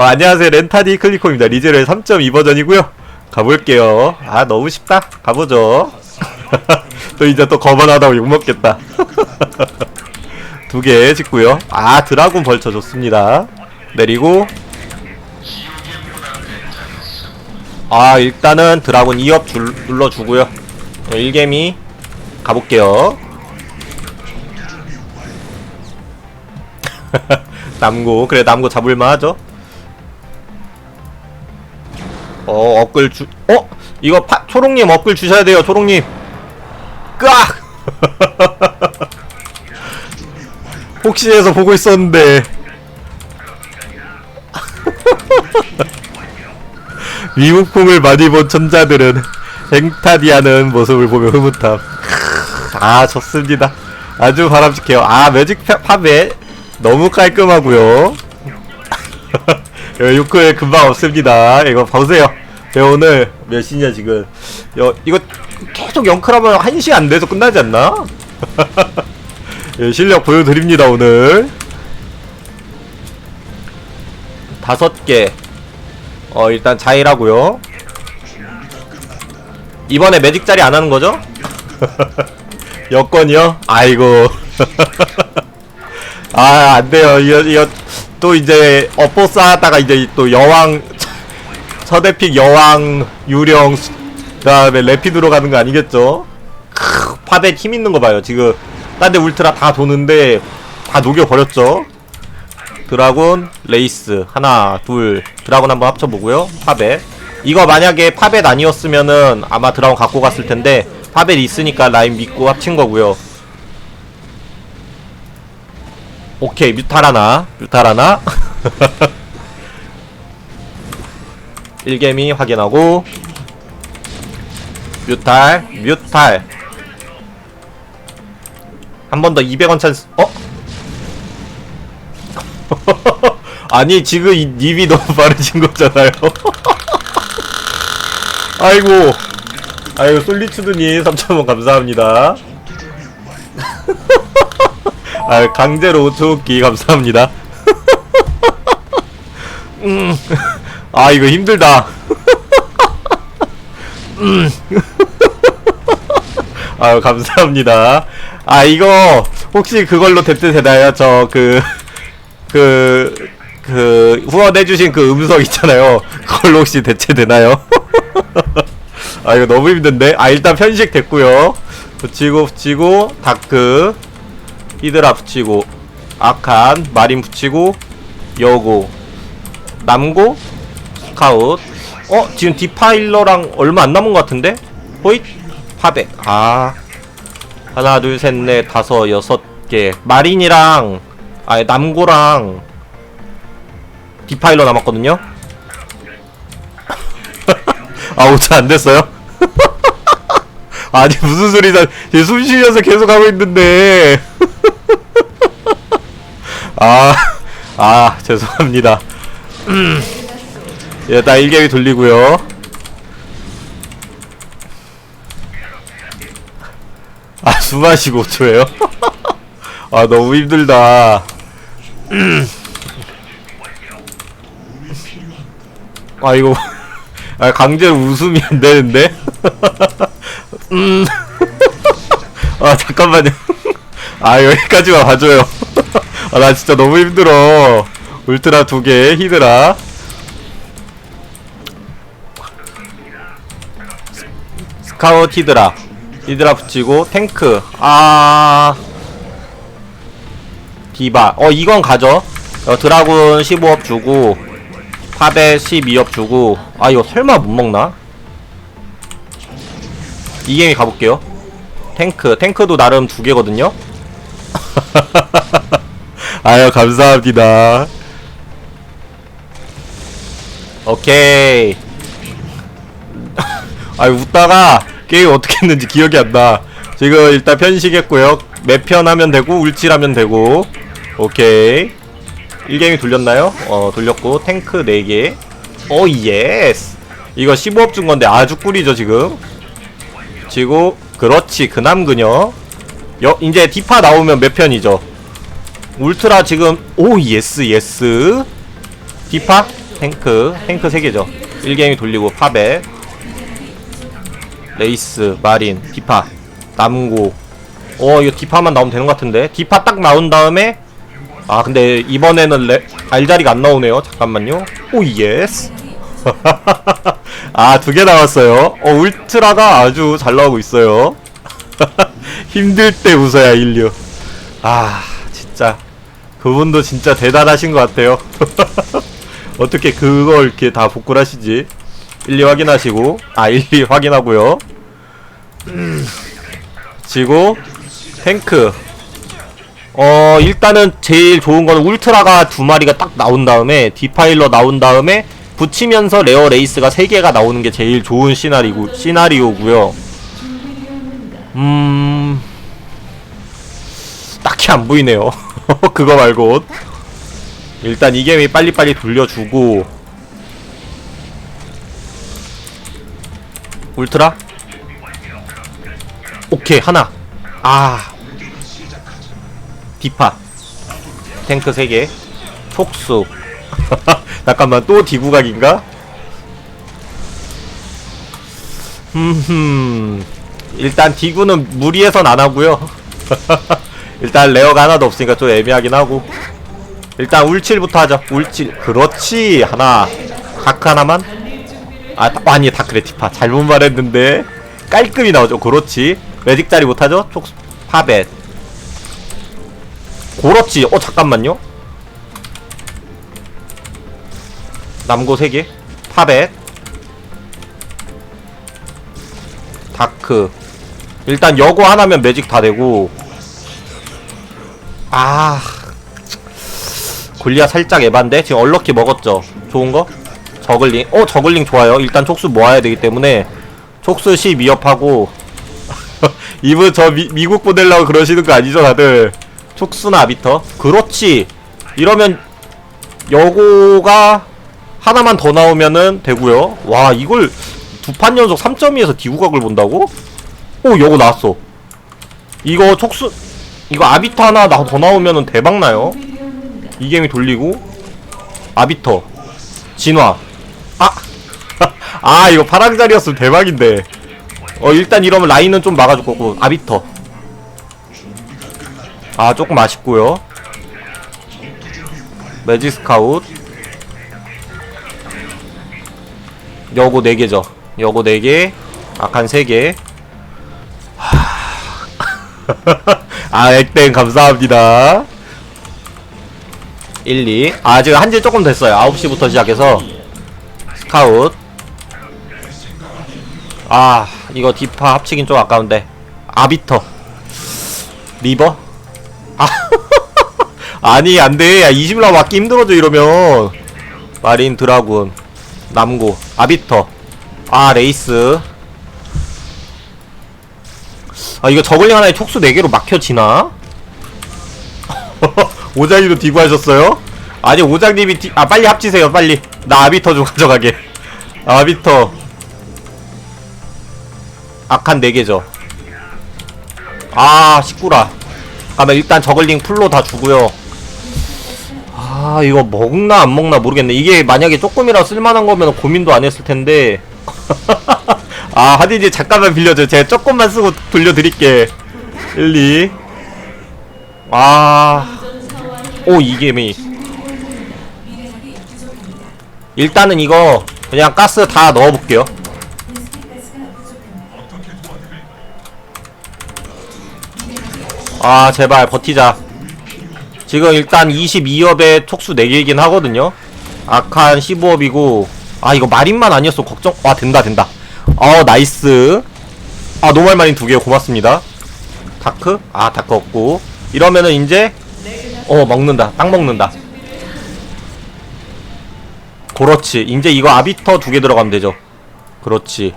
어, 안녕하세요. 렌타디 클리코입니다. 리제르 3.2 버전이고요. 가볼게요. 아 너무 쉽다. 가보죠. 또 이제 또 거만하다고 욕먹겠다. 두개 찍고요. 아 드라군 벌쳐 좋습니다. 내리고. 아 일단은 드라군 2업 줄, 눌러주고요. 1개미 가볼게요. 남고 그래 남고 잡을만 하죠 어 업글 주 어? 이거 파, 초롱님 업글 주셔야 돼요 초롱님. 끄악 혹시 해서 보고 있었는데. 미국풍을 많이 본 천자들은 행타디하는 모습을 보며 흐뭇함. 아 좋습니다. 아주 바람직해요. 아 매직 파- 팝에 너무 깔끔하고요. 요크에 금방 없습니다. 이거 보세요 저 오늘 몇 시냐 지금 여, 이거 계속 영크라면 1시 안 돼서 끝나지 않나? 예, 실력 보여드립니다 오늘 다섯 개 어, 일단 자일하고요 이번에 매직 자리 안 하는 거죠? 여건이요? 아이고 아 안돼요 이거, 이거 또 이제 업보 쌓았다가 이제 또 여왕 서대픽 여왕 유령 수- 그다음에 레피드로 가는 거 아니겠죠? 크, 파벳 힘 있는 거 봐요. 지금 딴 데 울트라 다 도는데 다 녹여버렸죠? 드라곤 레이스 하나 둘 드라곤 한번 합쳐보고요. 파벳 이거 만약에 파벳 아니었으면은 아마 드라곤 갖고 갔을 텐데 파벳 있으니까 라인 믿고 합친 거고요. 오케이 뮤탈 하나 뮤탈 하나 1개미 확인하고. 뮤탈 뮤탈. 한 번 더 200원 찬스 어? 아니 지금 이 님이 너무 빠르신 거잖아요. 아이고. 아이고 솔리츠드님 3,000원 감사합니다. 아 강제로 5초기 감사합니다. 음. 아 이거 힘들다. 음. 아유 감사합니다. 아 이거 혹시 그걸로 대체 되나요? 저 그 그 그 후원해주신 그 음성 있잖아요. 그걸로 혹시 대체되나요? 아 이거 너무 힘든데? 아 일단 편식 됐고요. 붙이고 붙이고 다크. 히드라 붙이고 아칸 마린 붙이고 여고. 남고 스카웃. 어 지금 디파일러랑 얼마 안 남은 것 같은데? 호잇. 파백. 아. 하나 둘 셋 넷 다섯 여섯 개. 마린이랑 아 남고랑 디파일러 남았거든요? 아 5차 안 됐어요? 아니 무슨 소리다. 얘 숨 쉬면서 계속 하고 있는데. 아, 아, 죄송합니다. 음. 예, 나 1개위 돌리고요. 아, 숨 마시고 5초에요? 아, 너무 힘들다. 음. 아, 이거, 아, 강제로 웃음이 안 되는데? 음. 아, 잠깐만요. 아, 여기까지만 봐줘요. 아, 나 진짜 너무 힘들어. 울트라 두 개, 히드라. 카웃 히드라. 히드라 붙이고, 탱크. 아. 디바. 어, 이건 가죠. 어, 드라군 15업 주고, 파베 12업 주고. 아, 이거 설마 못 먹나? 이 게임이 가볼게요. 탱크. 탱크도 나름 두 개거든요? 아유 감사합니다 오케이 아유 웃다가 게임 어떻게 했는지 기억이 안 나. 지금 일단 편식했고요. 매편 하면 되고 울칠하면 되고. 오케이. 1게임이 돌렸나요? 어 돌렸고 탱크 4개. 오 예스. 이거 15업 준 건데 아주 꿀이죠 지금. 지고 그렇지. 그남 그녀. 여, 이제 디파 나오면 몇 편이죠? 울트라 지금 오 예스 예스. 디파 탱크. 탱크 3개죠. 1게임이 돌리고 파베 레이스 마린 디파 남고. 어 이거 디파만 나오면 되는 것 같은데? 디파 딱 나온 다음에 아 근데 이번에는 레, 알자리가 안 나오네요. 잠깐만요. 오 예스. 아 두 개 나왔어요. 어 울트라가 아주 잘 나오고 있어요. 힘들 때 웃어야 인류. 아 진짜. 그분도 진짜 대단하신 것 같아요. 어떻게 그걸 이렇게 다 복구를 하시지? 1, 2 확인하시고. 아 1, 2 확인하고요 지고 탱크 어 일단은 제일 좋은 거는 울트라가 두 마리가 딱 나온 다음에 디파일러 나온 다음에 붙이면서 레어 레이스가 세 개가 나오는 게 제일 좋은 시나리오 시나리오고요. 음 딱히 안 보이네요. 그거 말고 일단 이 게임이 빨리빨리 돌려주고 울트라 오케이 하나. 아. 디파. 탱크 3개. 촉수. 잠깐만 또 디구각인가? 흠흠. 일단 디구는 무리해선 안하고요. 일단 레어가 하나도 없으니까 좀 애매하긴 하고. 일단 울칠부터 하죠 울칠. 그렇지. 하나. 다크 하나만. 아 다- 아니 다크레 디파. 잘못 말했는데. 깔끔히 나오죠. 그렇지 매직 자리 못하죠 촉수 파벳 그렇지. 어 잠깐만요. 남고 3개. 파벳. 다크. 일단 여고 하나면 매직 다 되고. 아. 골리아 살짝 에반데 지금 얼럭키 먹었죠. 좋은 거? 저글링. 어 저글링 좋아요. 일단 촉수 모아야 되기 때문에 촉수 12업하고 이분 저 미, 미국 보내려고 그러시는 거 아니죠 다들? 촉수나 아비터? 그렇지. 이러면 여고가 하나만 더 나오면은 되고요. 와 이걸 두 판 연속 3.2에서 디구각을 본다고? 오 여고 나왔어. 이거 촉수 이거 아비터 하나 나- 더 나오면은 대박나요. 이 게임이 돌리고. 아비터. 진화. 아! 아 이거 파랑자리였으면 대박인데 어 일단 이러면 라인은 좀 막아줄 거고. 아비터. 아 조금 아쉽고요. 매직 스카웃. 여고 4개죠. 여고 4개. 아칸 3개. 아 액땡 감사합니다. 1, 2 아 지금 한지 조금 됐어요. 9시부터 시작해서. 스카웃. 아 이거 디파 합치긴 좀 아까운데. 아비터. 리버? 아 아니 안돼. 야 20라 맞기 힘들어져 이러면. 마린 드라군 남고 아비터 아 레이스. 아 이거 저글링 하나에 촉수 4개로 막혀지나? 오장님도 디구하셨어요? 아니 오장님이 디... 아 빨리 합치세요 빨리. 나 아비터 좀 가져가게. 아비터 악한 4개죠. 아 19라. 그러면 일단 저글링 풀로 다 주고요. 아 이거 먹나 안 먹나 모르겠네. 이게 만약에 조금이라도 쓸만한 거면 고민도 안 했을 텐데. 아 하디지 잠깐만 빌려줘. 제가 조금만 쓰고 돌려드릴게. 1, 2 아... 오 이게미. 일단은 이거 그냥 가스 다 넣어볼게요 아 제발 버티자. 지금 일단 22업에 촉수 4개이긴 하거든요. 아칸 15업이고. 아 이거 마린만 아니었어. 걱정 와 된다 된다. 어 나이스. 아 노멀 마린 2개. 고맙습니다. 다크? 아 다크 없고. 이러면은 이제 어 먹는다. 딱 먹는다. 그렇지. 이제 이거 아비터 두 개 들어가면 되죠. 그렇지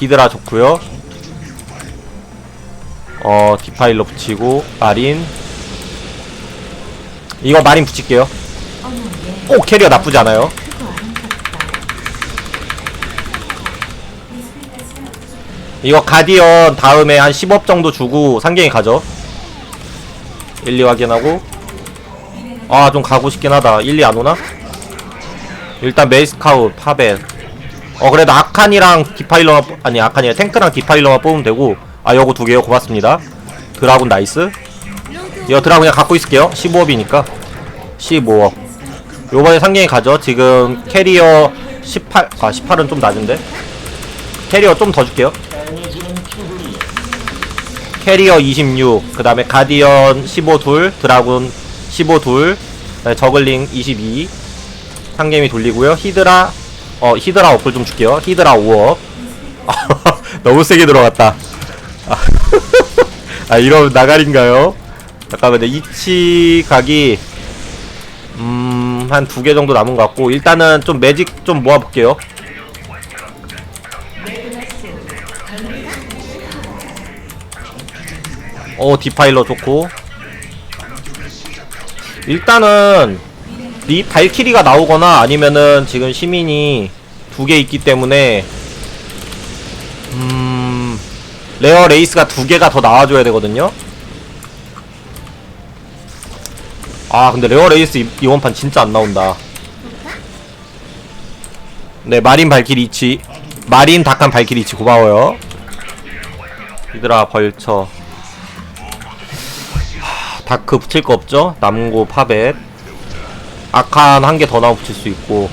히드라 좋고요. 어 디파일러 붙이고 마린. 이거 마린 붙일게요. 오 캐리어 나쁘지 않아요. 이거 가디언 다음에 한 10업 정도 주고 상경이 가죠. 1, 2 확인하고 아 좀 가고 싶긴 하다. 1, 2 안 오나? 일단 메이스카우 파벳 어 그래도 아칸이랑 디파일러만 뽑- 아니 아칸이 탱크랑 디파일러만 뽑으면 되고. 아 요거 두 개요. 고맙습니다. 드라군 나이스. 이거 드라군 그냥 갖고 있을게요. 15업이니까. 15업. 요번에 상경이 가죠. 지금 캐리어 18, 아 18은 좀 낮은데? 캐리어 좀 더 줄게요. 캐리어 26, 그 다음에 가디언 15 둘, 드라군 15 둘, 저글링 22, 상겜이 돌리고요. 히드라, 어, 히드라 업글 좀 줄게요. 히드라 5업. 너무 세게 들어갔다. 아, 아 이러면 나갈인가요? 잠깐만요. 이치 각이, 음, 한 두 개 정도 남은 것 같고, 일단은 좀 매직 좀 모아볼게요. 어 디파일러 좋고 일단은 리 발키리가 나오거나 아니면은 지금 시민이 두 개 있기 때문에 음 레어 레이스가 두 개가 더 나와줘야 되거든요. 아 근데 레어 레이스 이- 이번 판 진짜 안 나온다. 네 마린 발키리 이치. 마린 닭한 발키리 이치 고마워요. 얘들아 벌쳐 다크 붙일 거 없죠? 남고 파벳. 아칸 한 개 더 나와 붙일 수 있고.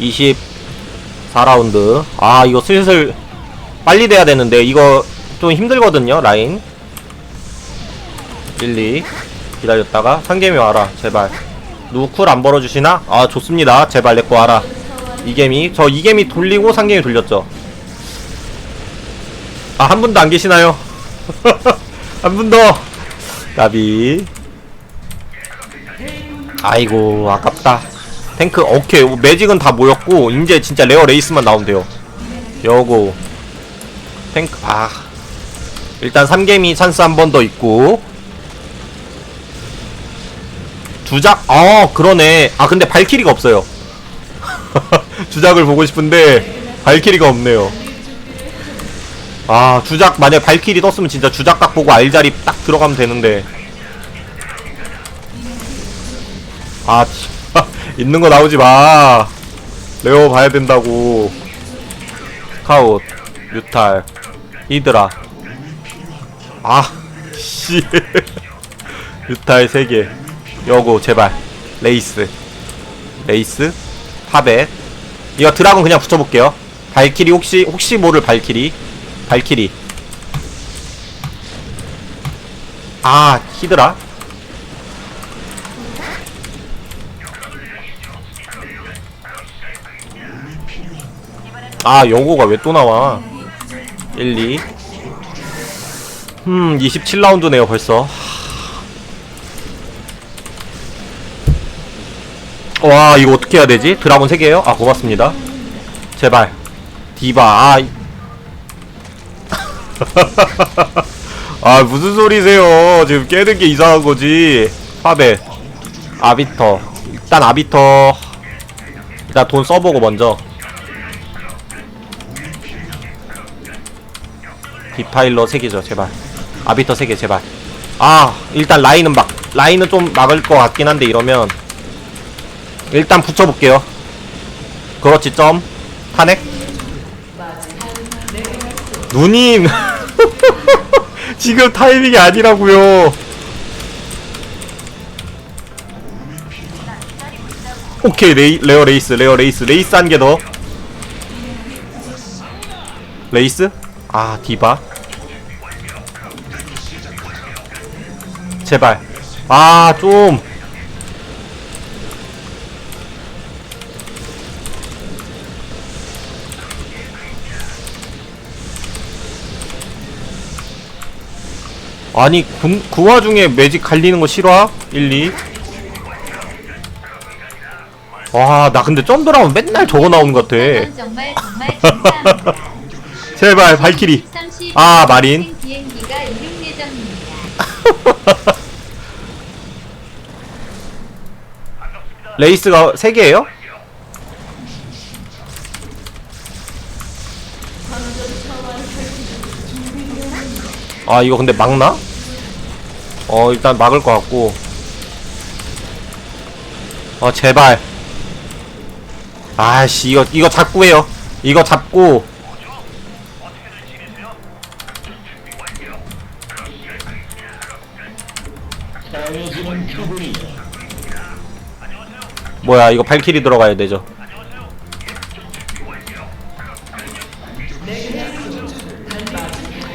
24라운드. 아 이거 슬슬 빨리 돼야 되는데. 이거 좀 힘들거든요 라인. 1, 2 기다렸다가 상개미 와라 제발. 누구 쿨안 벌어주시나? 아 좋습니다. 제발 내거 와라. 이개미. 저 이개미 돌리고 상개미 돌렸죠. 아 한 분도 안 계시나요? 한 분더 까비. 아이고 아깝다. 탱크 오케이. 매직은 다 모였고 이제 진짜 레어 레이스만 돼요. 여고. 탱크 아. 일단 3개미 찬스 한 번 더 있고. 주작 어 그러네. 아 근데 발키리가 없어요. 주작을 보고 싶은데 발키리가 없네요 아 주작 만약 발키리 떴으면 진짜 주작 딱 보고 알자리 딱 들어가면 되는데. 아 있는 거 나오지 마. 레오 봐야 된다고. 스카웃 뮤탈 히드라. 아씨. 뮤탈 3개. 여고 제발. 레이스. 레이스 파벳 이거 드라곤 그냥 붙여볼게요. 발키리 혹시 혹시 모를 발키리 발키리 아 히드라 아 영고가 왜 또 나와 1 2 음, 27라운드네요, 벌써. 와, 이거 어떻게 해야 되지? 드라곤 3개요? 아, 고맙습니다. 제발. 디바, 아. 이- 아, 무슨 소리세요. 지금 깨는 게 이상한 거지. 파베. 아비터. 일단 아비터. 일단 돈 써보고 먼저. 디파일러 3개죠, 제발. 아비터 3개, 제발. 아, 일단 라인은 막, 라인은 좀 막을 것 같긴 한데, 이러면. 일단 붙여볼게요. 그렇지, 점. 탄핵. 누님! 지금 타이밍이 아니라고요 오케이, 레이, 레어 레이스, 레어 레이스, 레이스 한 개 더. 레이스? 아, 디바. 제발. 아, 좀. 아니, 그, 그 와중에 매직 갈리는 거 싫어? 1, 2. 와, 나 근데 점드라면 맨날 저거 나오는 것 같아. 정말 정말 감사합니다. 제발, 발키리. 30 아, 마린. 비행기가 이륙 예정입니다. 레이스가 3개예요? 아 이거 근데 막나? 어 일단 막을 것 같고. 어 제발. 아씨 이거 이거 잡고 해요. 이거 잡고. 뭐야 이거 발키리 들어가야 되죠.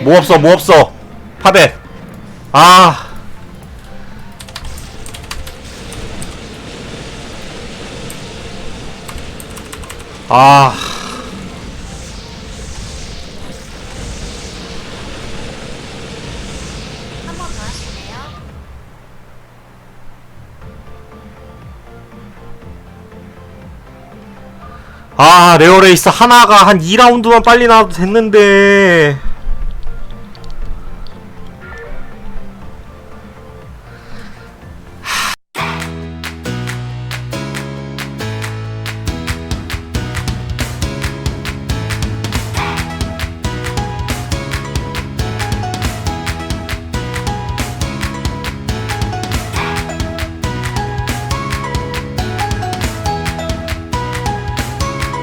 뭐 없어 뭐 없어. 파베 아 아. 한 번 더 하실래요? 아, 레어레이스 하나가 한 2라운드만 빨리 나와도 됐는데.